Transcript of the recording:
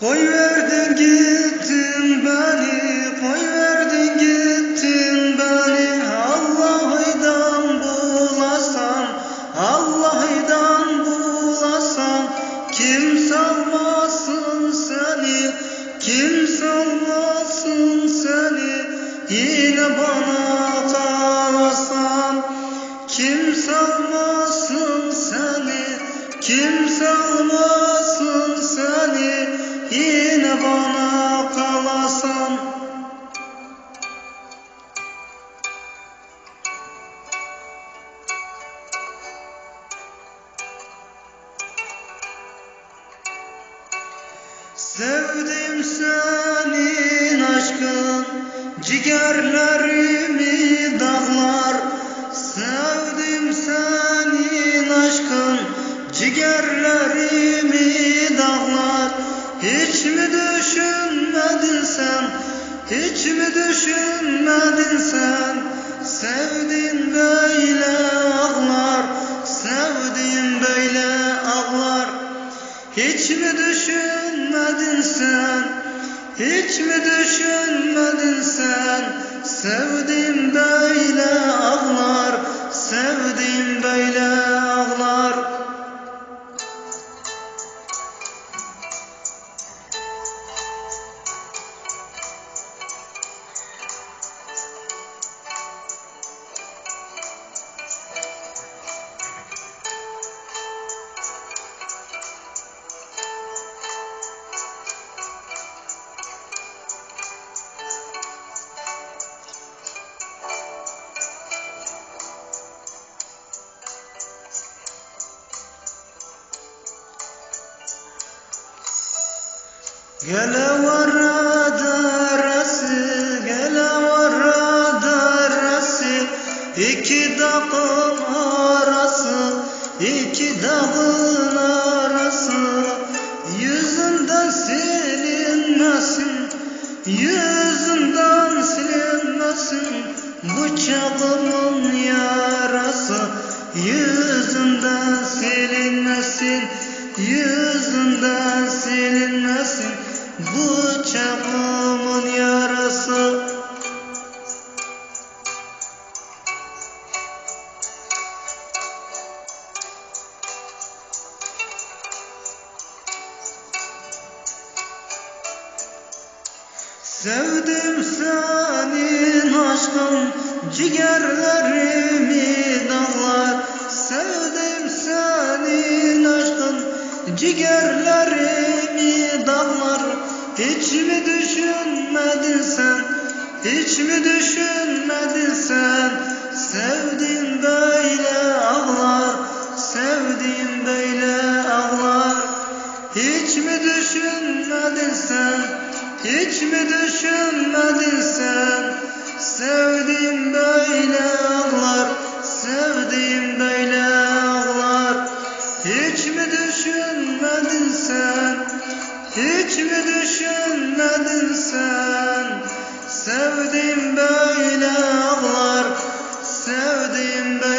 Koy verdin gittin beni, koy verdin gittin beni. Allah'ıdan bulasam, Allah'ıdan bulasam Kim salmasın seni, kim salmasın seni? Yine bana kalasam Kim salmasın seni, kim salmasın seni Yine bana kalasam Sevdim senin aşkın Ciğerlerimi mi düşünmedin sen Hiç mi düşünmedin sen Sevdin böyle ağlar Sevdin böyle ağlar hiç mi düşünmedin sen? Hiç mi düşünmedin sen? Sevdim böyle ağlar, sevdim Gele varra darası, dağın arası, iki dağın arası. Yüzünden silinmesin, yüzünden silinmesin. Bıçağımın yarası Yüzünden silinmesin, yüzünden silinmesin Bıçağımın yarası Sevdim senin aşkın ciğerlerimi dağlar. Sevdim senin aşkın ciğerlerimi dağlar Hiç mi düşünmedin sen, hiç mi düşünmedin sen Sevdim böyle ağlar, sevdim böyle ağlar hiç mi düşünmedin sen? Hiç mi düşünmedin sen? Sevdim böyle ağlar, sevdim böyle hiç mi düşünmedin sen? Sevdiğim böyle ağlar, sevdiğim böyle